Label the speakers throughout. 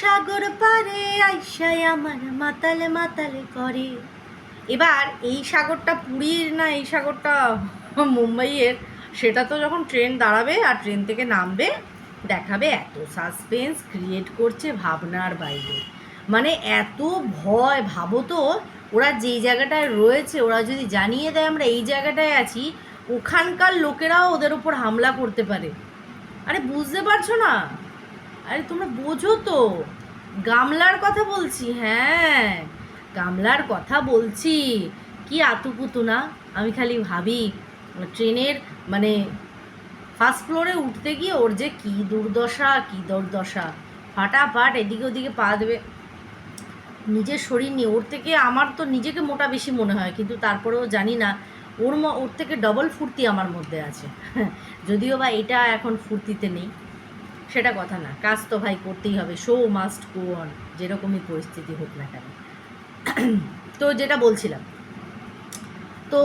Speaker 1: সাগর পারে আইসায় আমার মাতালে মাতালে করে। এবার এই সাগরটা পুরীর না এই সাগরটা মুম্বাইয়ের? সেটা তো যখন ট্রেন দাঁড়াবে আর ট্রেন থেকে নামবে, দেখাবে এত সাসপেন্স ক্রিয়েট করছে ভাবনার বাইরে। মানে এত ভয়, ভাবো তো, ওরা যেই জায়গাটায় রয়েছে, ওরা যদি জানিয়ে দেয় আমরা এই জায়গাটায় আছি, ওখানকার লোকেরাও ওদের ওপর হামলা করতে পারে। আরে বুঝতে পারছ না? আরে তোমরা বোঝো তো। গামলার কথা বলছি হ্যাঁ। গামলার কথা বলছি। কি আতুপুতু না আমি খালি ভাবি, ট্রেনের মানে ফার্স্ট ফ্লোরে উঠতে গিয়ে ওর যে কি দুর্দশা কি দুর্দশা। ফাটাফাট এদিকে ওদিকে পা দেবে। নিজের শরীর নিয়ে, ওর থেকে আমার তো নিজেকে মোটা বেশি মনে হয়, কিন্তু তারপরেও জানি না, ওর ওর থেকে ডবল ফুর্তি আমার মধ্যে আছে। যদিও বা এটা এখন ফুর্তিতে নেই। সেটা কথা না। কাজ তো ভাই করতেই হবে। শো মাস্ট গো অন যেরকমই পরিস্থিতি হোক না কেন। তো যেটা বলছিলাম। তো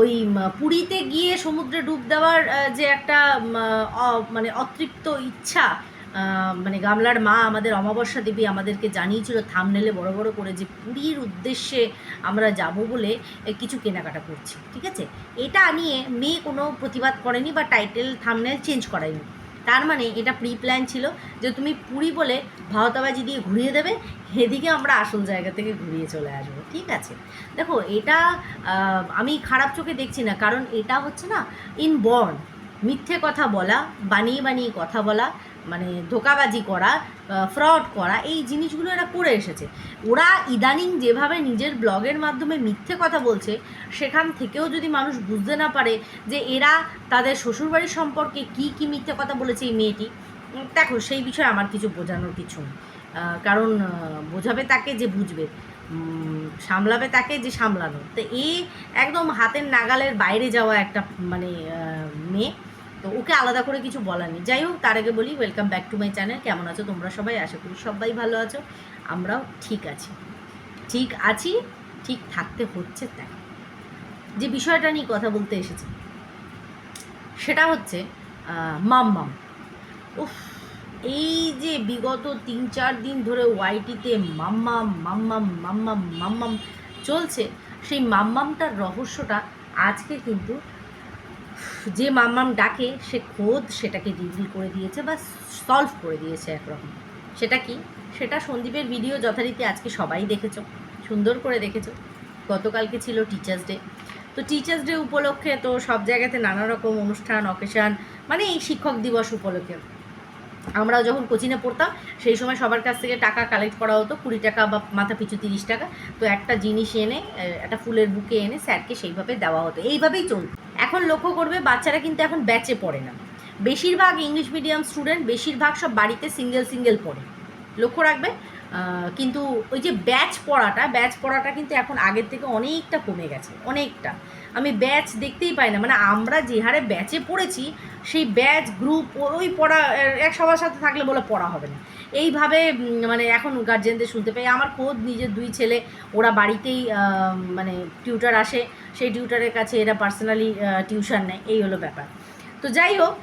Speaker 1: ওই পুরীতে গিয়ে সমুদ্রে ডুব দেওয়ার যে একটা মানে অতৃপ্ত ইচ্ছা মানে গামলার মা আমাদের অমাবস্যা দেবী আমাদেরকে জানিয়েছিল থামনেলে বড় বড় করে যে পুরীর উদ্দেশ্যে আমরা যাব বলে কিছু কেনাকাটা করছি। ঠিক আছে? এটা নিয়ে মেয়ে কোনো প্রতিবাদ করেনি বা টাইটেল থামনেল চেঞ্জ করায়নি। তার মানে এটা প্রি প্ল্যান ছিল যে তুমি পুরী বলে ভাওতাবাজি দিয়ে ঘুরিয়ে দেবে এদিকে আমরা আসল জায়গা থেকে ঘুরিয়ে চলে আসব, ঠিক আছে? দেখো, এটা আমি খারাপ চোখে দেখছি না, কারণ এটা হচ্ছে না ইনবর্ন মিথ্যে কথা বলা, বানিয়ে বানিয়ে কথা বলা মানে ধোকাবাজি করা ফ্রড করা, এই জিনিসগুলো এরা করে এসেছে। ওরা ইদানিং যেভাবে নিজের ব্লগের মাধ্যমে মিথ্যে কথা বলছে, সেখান থেকেও যদি মানুষ বুঝতে না পারে যে এরা তাদের শ্বশুরবাড়ির সম্পর্কে কি কি মিথ্যে কথা বলেছে এই মেয়েটি দেখো, সেই বিষয়ে আমার কিছু বোঝানোর কিছু নেই। কারণ বোঝাবে তাকে যে বুঝবে সামলাবে তাকে যে সামলানো। তো এ একদম হাতের নাগালের বাইরে যাওয়া একটা মানে মেয়ে তো ওকে আলাদা করে কিছু বলার নেই। যাই হোক তার আগে বলি welcome back to my channel কেমন আছো তোমরা সবাই? আশা করি সবাই ভালো আছো। আমরাও ঠিক আছি। ঠিক আছি ঠিক থাকতে হচ্ছে তাই। যে বিষয়টা নিয়ে কথা বলতে এসেছি সেটা হচ্ছে আহ, মাম্মাম উফ এই যে বিগত তিন চার দিন ধরে ওয়াইটিতে মাম্মাম মাম্মাম মাম্মাম মাম্মাম চলছে সেই মাম্মামটার রহস্যটা আজকে কিন্তু যে মাম্মাম ডাকে, সে খোদ সেটাকে রিভিল করে দিয়েছে বা সলভ করে দিয়েছে একরকম। সেটা কি? সেটা সন্দীপের ভিডিও যথারীতি আজকে সবাই দেখেছ, সুন্দর করে দেখেছ। গতকালকে ছিল টিচার্স ডে তো টিচার্স ডে উপলক্ষে তো সব জায়গাতে নানা রকম অনুষ্ঠান অকেশান মানে এই শিক্ষক দিবস উপলক্ষে। আমরা যখন কোচিনে পড়তাম, সেই সময় সবার কাছ থেকে টাকা কালেক্ট করা হতো, কুড়ি টাকা বা মাথা পিছু তিরিশ টাকা। তো একটা জিনিস এনে একটা ফুলের বুকে এনে স্যারকে সেইভাবে দেওয়া হতো। এইভাবেই চলত। এখন লক্ষ্য করবে, বাচ্চারা কিন্তু এখন ব্যাচে পড়ে না। বেশিরভাগ ইংলিশ মিডিয়াম স্টুডেন্ট বেশিরভাগ সব বাড়িতে সিঙ্গেল সিঙ্গেল পড়ে। লক্ষ্য রাখবে কিন্তু ওই যে ব্যাচ পড়াটা ব্যাচ পড়াটা কিন্তু এখন আগের থেকে অনেকটা কমে গেছে, অনেকটা। আমি ব্যাচ দেখতেই পাই না। মানে আমরা যে হারে ব্যাচে পড়েছি, সেই ব্যাচ গ্রুপ ওই পড়া, এক সবার সাথে থাকলে বলে পড়া হবে না। এইভাবে মানে এখন গার্জেনদের শুনতে পাই। আমার খোদ নিজের দুই ছেলে, ওরা বাড়িতেই মানে টিউটার আসে। সেই টিউটারের কাছে এরা পার্সোনালি টিউশন নেয়। এই হলো ব্যাপার। তো যাই হোক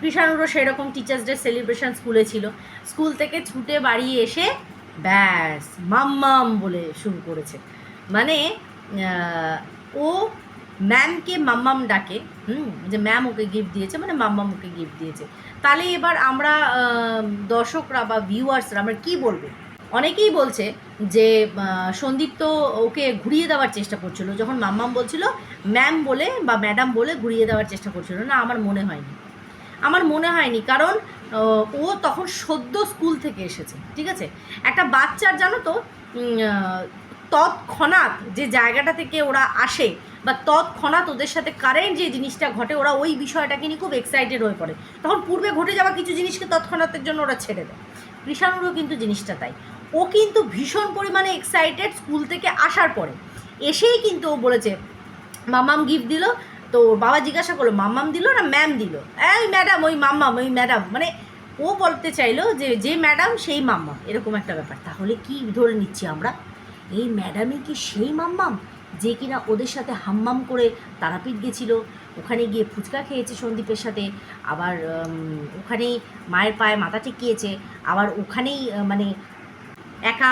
Speaker 1: কৃষাণুরও সেরকম টিচার্স ডে সেলিব্রেশন স্কুলে ছিল। স্কুল থেকে ছুটে বাড়ি এসে ব্যাস, মাম্মাম বলে শুরু করেছে। মানে ও ম্যামকে মাম্মাম ডাকে, হুম, যে ম্যাম ওকে গিফট দিয়েছে মানে মাম্মাম ওকে গিফট দিয়েছে। তাহলে এবার আমরা দর্শকরা বা ভিউয়ার্সরা আমরা কি বলব? অনেকেই বলছে যে সন্দীপ তো ওকে ঘুরিয়ে দেওয়ার চেষ্টা করছিল। যখন মাম্মাম বলছিল ম্যাম বলে বা ম্যাডাম বলে ঘুরিয়ে দেওয়ার চেষ্টা করছিল। না, আমার মনে হয়নি। আমার মনে হয়নি, কারণ ও তখন সদ্য স্কুল থেকে এসেছে, ঠিক আছে? একটা বাচ্চার, জানো তো তৎক্ষণাৎ যে জায়গাটা থেকে ওরা আসে বা তৎক্ষণাৎ ওদের সাথে কারেন্ট যে জিনিসটা ঘটে, ওরা ওই বিষয়টাকে নিয়ে খুব এক্সাইটেড হয়ে পড়ে। তখন পূর্বে ঘটে যাওয়া কিছু জিনিসকে তৎক্ষণাতের জন্য ওরা ছেড়ে দেয়। কৃষাণুরও কিন্তু জিনিসটা তাই। ও কিন্তু ভীষণ পরিমাণে এক্সাইটেড স্কুল থেকে আসার পরে। এসেই কিন্তু ও বলেছে মামাম গিফট দিল। তো বাবা জিজ্ঞাসা করল, মাম্মাম দিল না ম্যাম দিল? এই ম্যাডাম ওই মাম্মাম, ওই ম্যাডাম মানে ও বলতে চাইলো যে যে ম্যাডাম সেই মাম্মাম। এরকম একটা ব্যাপার। তাহলে কি ধরে নিচ্ছি আমরা? এই ম্যাডামই কি সেই মাম্মাম? যে কিনা ওদের সাথে হাম্মাম করে তারাপীঠ গেছিল, ওখানে গিয়ে ফুচকা খেয়েছে সন্দীপের সাথে, আবার ওখানেই মায়ের পায়ে মাথা ঠেকিয়েছে, আবার ওখানেই মানে একা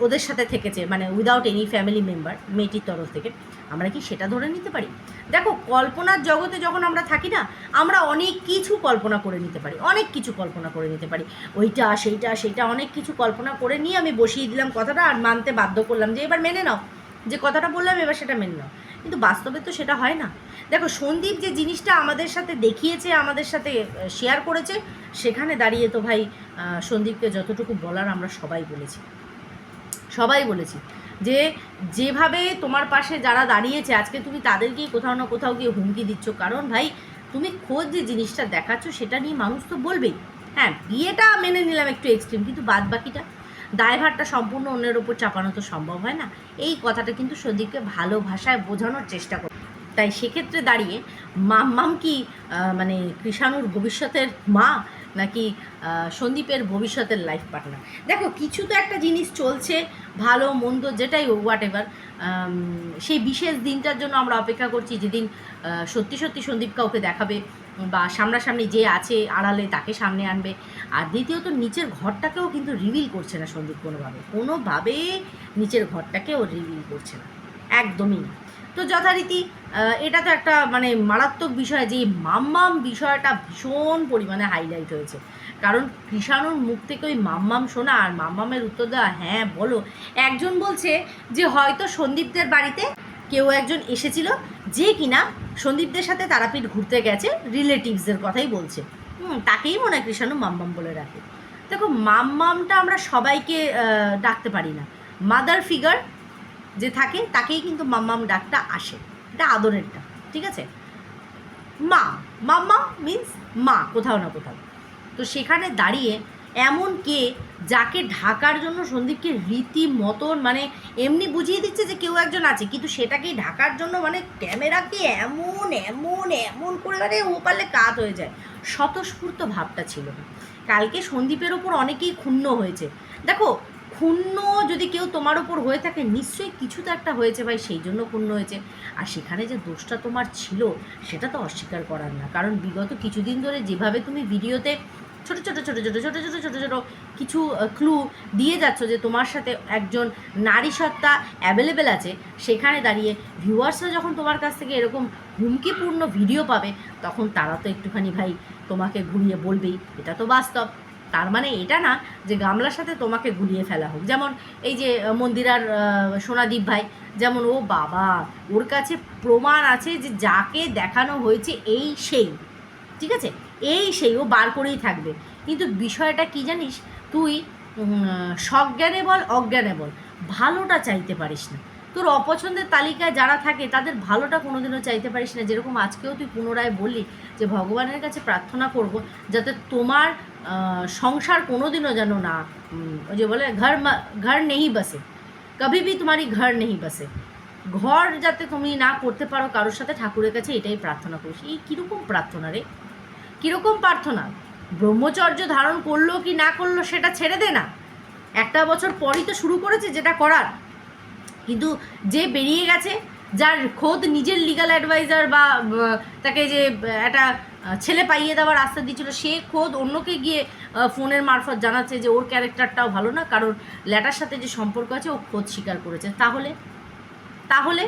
Speaker 1: ওদের সাথে থেকেছে মানে উইদাউট এনি ফ্যামিলি মেম্বার মেয়েটির তরফ থেকে। আমরা কি সেটা ধরে নিতে পারি? দেখো, কল্পনার জগতে যখন আমরা থাকি না, আমরা অনেক কিছু কল্পনা করে নিতে পারি, অনেক কিছু কল্পনা করে নিতে পারি। ওইটা, সেইটা সেইটা, অনেক কিছু কল্পনা করে নিয়ে আমি বসিয়ে দিলাম কথাটা আর মানতে বাধ্য করলাম যে, এবার মেনে নাও। যে কথাটা বললাম, এবার সেটা মেনে নাও। কিন্তু বাস্তবে তো সেটা হয় না। দেখো, সন্দীপ যে জিনিসটা আমাদের সাথে দেখিয়েছে, আমাদের সাথে শেয়ার করেছে, সেখানে দাঁড়িয়ে তো ভাই সন্দীপকে যতটুকু বলার আমরা সবাই বলেছি। সবাই বলেছি যে, যেভাবে তোমার পাশে যারা দাঁড়িয়েছে, আজকে তুমি তাদেরকেই কোথাও না কোথাও গিয়ে হুমকি দিচ্ছ। কারণ ভাই, তুমি খোঁজ যে জিনিসটা দেখাচ্ছ, সেটা নিয়ে মানুষ তো বলবেই। হ্যাঁ বিয়েটা মেনে নিলাম একটু এক্সট্রিম কিন্তু বাদ বাকিটা দায়ভারটা সম্পূর্ণ অন্যের ওপর চাপানো তো সম্ভব হয় না। এই কথাটা কিন্তু সন্দীপকে ভালো ভাষায় বোঝানোর চেষ্টা করে তাই সেক্ষেত্রে দাঁড়িয়ে মাম্মাম কি মানে কৃষাণুর ভবিষ্যতের মা নাকি সন্দীপের ভবিষ্যতের লাইফ পার্টনার দেখো, কিছু তো একটা জিনিস চলছে, ভালো, মন্দ, যেটাই হোক হোয়াট এভার সেই বিশেষ দিনটার জন্য আমরা অপেক্ষা করছি, যেদিন সত্যি সত্যি সন্দীপ কাউকে দেখাবে বা সামনাসামনি যে আছে আড়ালে তাকে সামনে আনবে। আর দ্বিতীয়ত নিচের ঘরটাকেও কিন্তু রিভিল করছে না সন্দীপ কোনোভাবে। কোনোভাবে নিচের ঘরটাকেও রিভিল করছে না। একদমই না। তো যথারীতি এটা তো একটা মানে মারাত্মক বিষয় যে মাম্মাম বিষয়টা ভীষণ পরিমাণে হাইলাইট হয়েছে। কারণ কৃষাণুর মুখ থেকে ওই মাম্মাম শোনা আর মাম্মামের উত্তর দেওয়া হ্যাঁ বলো। একজন বলছে যে, হয়তো সন্দীপদের বাড়িতে কেউ একজন এসেছিল যে কিনা সন্দীপদের সাথে তারাপীঠ ঘুরতে গেছে রিলেটিভসদের কথাই বলছে। হুম, তাকেই মনে হয় কৃষাণু মাম্মাম বলে রাখে দেখো, মাম্মামটা আমরা সবাইকে ডাকতে পারি না। মাদার ফিগার যে থাকে, তাকেই কিন্তু মাম্মাম ডাকটা আসে। এটা আদরেরটা ঠিক আছে? মা মাম্মা মিন্স মা, কোথাও না কোথাও। তো সেখানে দাঁড়িয়ে এমন কে যাকে ঢাকার জন্য সন্দীপকে রীতি মতন মানে এমনি বুঝিয়ে দিচ্ছে যে কেউ একজন আছে, কিন্তু সেটাকেই ঢাকার জন্য মানে ক্যামেরাকে এমন এমন এমন করে মানে ও পারলে কাত হয়ে যায়। স্বতঃস্ফূর্ত ভাবটা ছিল। না কালকে সন্দীপের ওপর অনেকেই ক্ষুণ্ণ হয়েছে। দেখো, ক্ষুণ্ণ যদি কেউ তোমার ওপর হয়ে থাকে, নিশ্চয়ই কিছু তো একটা হয়েছে ভাই, সেই জন্য ক্ষুণ্ণ হয়েছে। আর সেখানে যে দোষটা তোমার ছিল, সেটা তো অস্বীকার করার না। কারণ বিগত কিছুদিন ধরে যেভাবে তুমি ভিডিওতে ছোট ছোট ছোট ছোট ছোট ছোট ছোট ছোট কিছু ক্লু দিয়ে যাচ্ছ যে তোমার সাথে একজন নারী সত্তা অ্যাভেলেবেল আছে, সেখানে দাঁড়িয়ে ভিউয়ার্সরা যখন তোমার কাছ থেকে এরকম হুমকিপূর্ণ ভিডিও পাবে, তখন তারা তো একটুখানি ভাই তোমাকে ঘুরিয়ে বলবেই, এটা তো বাস্তব। তার মানে এটা না যে গামলার সাথে তোমাকে গুলিয়ে ফেলা হোক। যেমন এই যে মন্দিরার সোনাদীপ ভাই, যেমন ও বাবা, ওর কাছে প্রমাণ আছে যে যাকে দেখানো হয়েছে এই সেই, ঠিক আছে? এই সেই ও বার করেই থাকবে। কিন্তু বিষয়টা কি জানিস? তুই সজ্ঞানে বল, অজ্ঞানে বল। ভালোটা চাইতে পারিস না। তোর অপছন্দের তালিকায় যারা থাকে, তাদের ভালোটা কোনোদিনও চাইতে পারিস না। যেরকম আজকেও তুই পুনরায় বললি যে, ভগবানের কাছে প্রার্থনা করব যাতে তোমার সংসার কোনোদিনও যেন না ওই যে বলে, ঘর ঘর নেই বসে। কবি ভি তোমারই ঘর নেই বসে। ঘর যাতে তুমি না করতে পারো, কারোর সাথে ঠাকুরের কাছে এটাই প্রার্থনা করিস। এই কীরকম প্রার্থনা রে? কীরকম প্রার্থনা? ব্রহ্মচর্য ধারণ করল কি না করল সেটা ছেড়ে দে না। একটা বছর পরই তো শুরু করেছে যেটা করার। কিন্তু যে বেরিয়ে গেছে, যার খোদ নিজের লিগাল অ্যাডভাইজার বা তাকে যে, একটা ছেলে পাইয়ে দেওয়ার রাস্তা দিয়েছিল, সে খোদ অন্যকে গিয়ে ফোনের মারফত জানাচ্ছে যে ওর ক্যারেক্টারটাও ভালো না, কারণ ল্যাটার সাথে যে সম্পর্ক আছে, ও খোদ স্বীকার করেছে। তাহলে? তাহলে?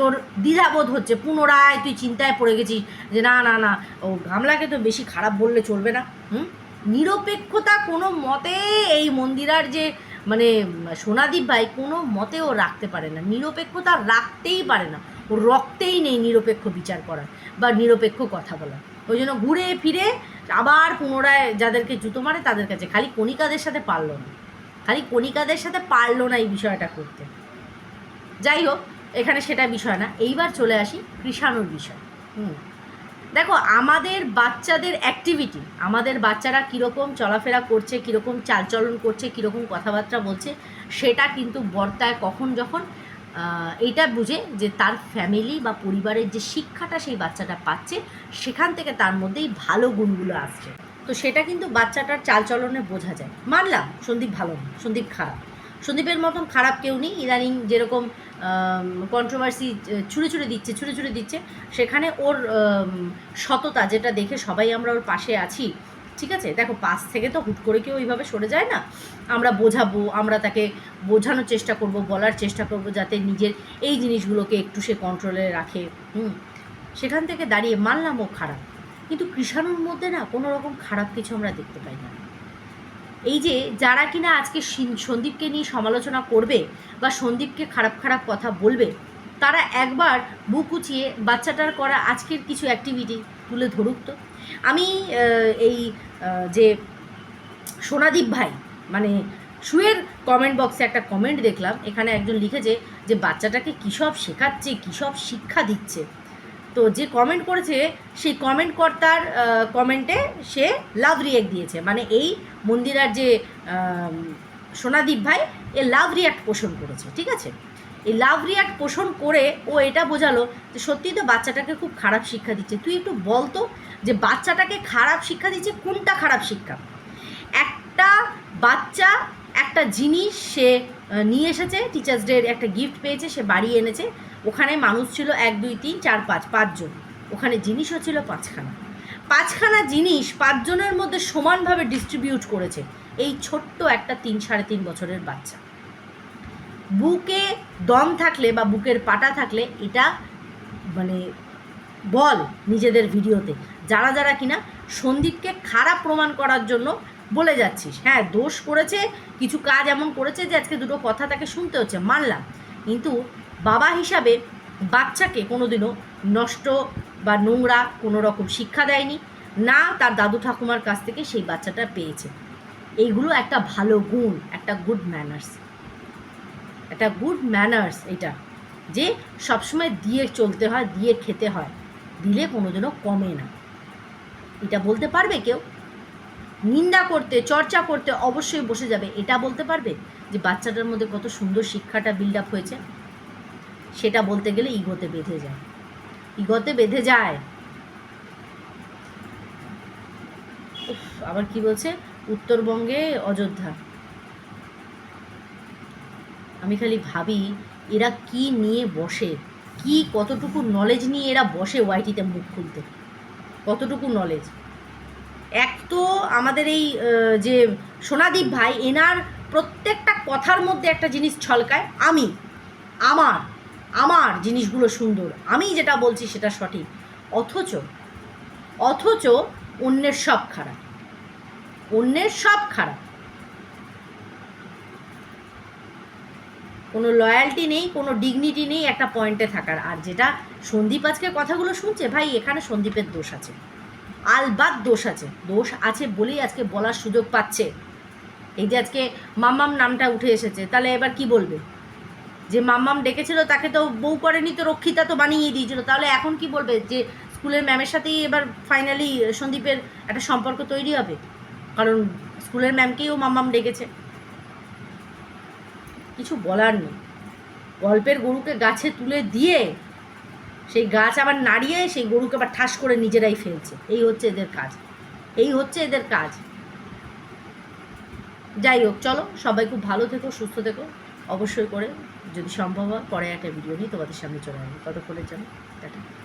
Speaker 1: তোর দ্বিধাবোধ হচ্ছে, পুনরায় তুই চিন্তায় পড়ে গেছিস যে না না না, ও গামলাকে তো বেশি খারাপ বললে চলবে না, হুম? নিরপেক্ষতা কোনো মতে এই মন্দিরার যে মানে সোনাদীপ ভাই কোনো মতে ও রাখতে পারে না, নিরপেক্ষতা রাখতেই পারে না ও রক্তেই নেই নিরপেক্ষ বিচার করার বা নিরপেক্ষ কথা বলার, ওই জন্য ঘুরে ফিরে আবার পুনরায় যাদেরকে জুতো মারে তাদের কাছে, খালি কণিকাদের সাথে পারল না, খালি কণিকাদের সাথে পারল না এই বিষয়টা করতে, যাই হোক এখানে সেটা বিষয় না। এইবার চলে আসি কৃষাণুর বিষয়। হুম। দেখো, আমাদের বাচ্চাদের অ্যাক্টিভিটি আমাদের বাচ্চারা কীরকম চলাফেরা করছে, কীরকম চালচলন করছে, কীরকম কথাবার্তা বলছে, সেটা কিন্তু বর্তায় কখন যখন এইটা বুঝে যে তার ফ্যামিলি বা পরিবারের যে শিক্ষাটা সেই বাচ্চাটা পাচ্ছে, সেখান থেকে তার মধ্যেই ভালো গুণগুলো আসছে। তো সেটা কিন্তু বাচ্চাটার চালচলনে বোঝা যায়। মানলাম, সন্দীপ ভালো, সন্দীপ খারাপ। সন্দীপের মতন খারাপ কেউ নেই। ইদানিং যেরকম কন্ট্রোভার্সি ছুঁড়ে ছুঁড়ে দিচ্ছে, ছুঁড়ে ছুঁড়ে দিচ্ছে, সেখানে ওর সততা যেটা দেখে সবাই আমরা ওর পাশে আছি, ঠিক আছে? দেখো, পাশ থেকে তো হুট করে কেউ ওইভাবে সরে যায় না। আমরা বোঝাবো, আমরা তাকে বোঝানোর চেষ্টা করব, বলার চেষ্টা করব যাতে নিজের এই জিনিসগুলোকে একটু সে কন্ট্রোলে রাখে, হুম? সেখান থেকে দাঁড়িয়ে মানলাম ও খারাপ। কিন্তু কৃষাণুর মধ্যে না কোনো রকম খারাপ কিছু আমরা দেখতে পাই না। এই যে যারা কিনা আজকে সিন- সন্দীপকে নিয়ে সমালোচনা করবে বা সন্দীপকে খারাপ খারাপ কথা বলবে, তারা একবার বুক উঁচিয়ে বাচ্চাটার করা আজকের কিছু অ্যাক্টিভিটি তুলে ধরুক তো। আমি এই যে সোনাদীপ ভাই মানে শুয়ের কমেন্ট বক্সে একটা কমেন্ট দেখলাম, এখানে একজন লিখেছে যে বাচ্চাটাকে কী সব শেখাচ্ছে কী সব শিক্ষা দিচ্ছে। তো যে কমেন্ট করেছে, সেই কমেন্ট কর্তার কমেন্টে সে লাভ রিয়াক্ট দিয়েছে। মানে এই মন্দিরার যে সোনাদীপ ভাই, এ লাভ রিয়াক্ট পোষণ করেছে, ঠিক আছে? এই লাভ রিয়াক্ট পোষণ করে ও এটা বোঝালো যে সত্যিই তো বাচ্চাটাকে খুব খারাপ শিক্ষা দিচ্ছে। তুই একটু বলতো যে বাচ্চাটাকে খারাপ শিক্ষা দিচ্ছে, কোনটা খারাপ শিক্ষা? একটা বাচ্চা, একটা জিনিস সে নিয়ে এসেছে। টিচার্স ডের একটা গিফট পেয়েছে, সে বাড়ি এনেছে। ওখানে মানুষ ছিল এক, দুই, তিন, চার, পাঁচ, পাঁচজন। ওখানে জিনিসও ছিল পাঁচখানা। পাঁচখানা জিনিস পাঁচজনের মধ্যে সমানভাবে ডিস্ট্রিবিউট করেছে এই ছোট্ট একটা তিন, সাড়ে তিন বছরের বাচ্চা। বুকে দম থাকলে বা বুকের পাটা থাকলে এটা মানে বল নিজেদের ভিডিওতে। যারা যারা কিনা সন্দীপকে খারাপ প্রমাণ করার জন্য বলে যাচ্ছিস। হ্যাঁ দোষ করেছে, কিছু কাজ এমন করেছে যে আজকে দুটো কথা তাকে শুনতে হচ্ছে, মানলাম। কিন্তু বাবা হিসাবে বাচ্চাকে কোনোদিনও নষ্ট বা নোংরা কোনো রকম শিক্ষা দেয়নি, না তার দাদু ঠাকুমার কাছ থেকে সেই বাচ্চাটা পেয়েছে। এইগুলো একটা ভালো গুণ, একটা গুড ম্যানার্স একটা গুড ম্যানার্স এটা, যে সবসময় দিয়ে চলতে হয়, দিয়ে খেতে হয়, দিলে কোনোদিনও কমে না। এটা বলতে পারবে কেউ? নিন্দা করতে, চর্চা করতে অবশ্যই বসে যাবে। এটা বলতে পারবে যে বাচ্চাটার মধ্যে কত সুন্দর শিক্ষাটা বিল্ড আপ হয়েছে? সেটা বলতে গেলে ইগোতে বেঁধে যায়। ইগোতে বেঁধে যায়। আবার কি বলছে? উত্তরবঙ্গে অযোধ্যা। আমি খালি ভাবি, এরা কি নিয়ে বসে? কি কতটুকু নলেজ নিয়ে এরা বসে ওয়াইটিতে মুখ খুলতে? কতটুকু নলেজ তো আমাদের এই যে সোনাদীপ ভাই, এনার প্রত্যেকটা কথার মধ্যে একটা জিনিস ছলকায়, আমি, আমার আমার জিনিসগুলো সুন্দর, আমি যেটা বলছি সেটা সঠিক। অথচ অথচ অন্যের সব খারাপ, অন্যের সব খারাপ। কোনো লয়্যালটি নেই, কোনো ডিগনিটি নেই একটা পয়েন্টে থাকার। আর যেটা সন্দীপ আজকে কথাগুলো শুনছে, ভাই, এখানে সন্দীপের দোষ আছে। আলবাদ দোষ আছে। দোষ আছে বলেই আজকে বলার সুযোগ পাচ্ছে। এই যে আজকে মাম্মাম নামটা উঠে এসেছে, তাহলে এবার কি বলবে? যে মাম্মাম ডেকেছিল, তাকে তো বউ করেনি তো, রক্ষিতা তো বানিয়ে দিয়েছিল। তাহলে এখন কি বলবে? যে স্কুলের ম্যামের সাথেই এবার ফাইনালি সন্দীপের একটা সম্পর্ক তৈরি হবে? কারণ স্কুলের ম্যামকেই ও মাম্মাম ডেকেছে? কিছু বলার নেই। গল্পের গরুকে গাছে তুলে দিয়ে সেই গাছ আবার নাড়িয়ে সেই গরুকে আবার ঠাস করে নিজেরাই ফেলছে। এই হচ্ছে এদের কাজ। এই হচ্ছে এদের কাজ। যাই হোক, চলো, সবাই খুব ভালো থেকো, সুস্থ থেকো। অবশ্যই করে, যদি সম্ভব হয়, পরে একটা ভিডিও নিয়ে তোমাদের সামনে চলে আসব। ততক্ষণের জন্য, টাটা।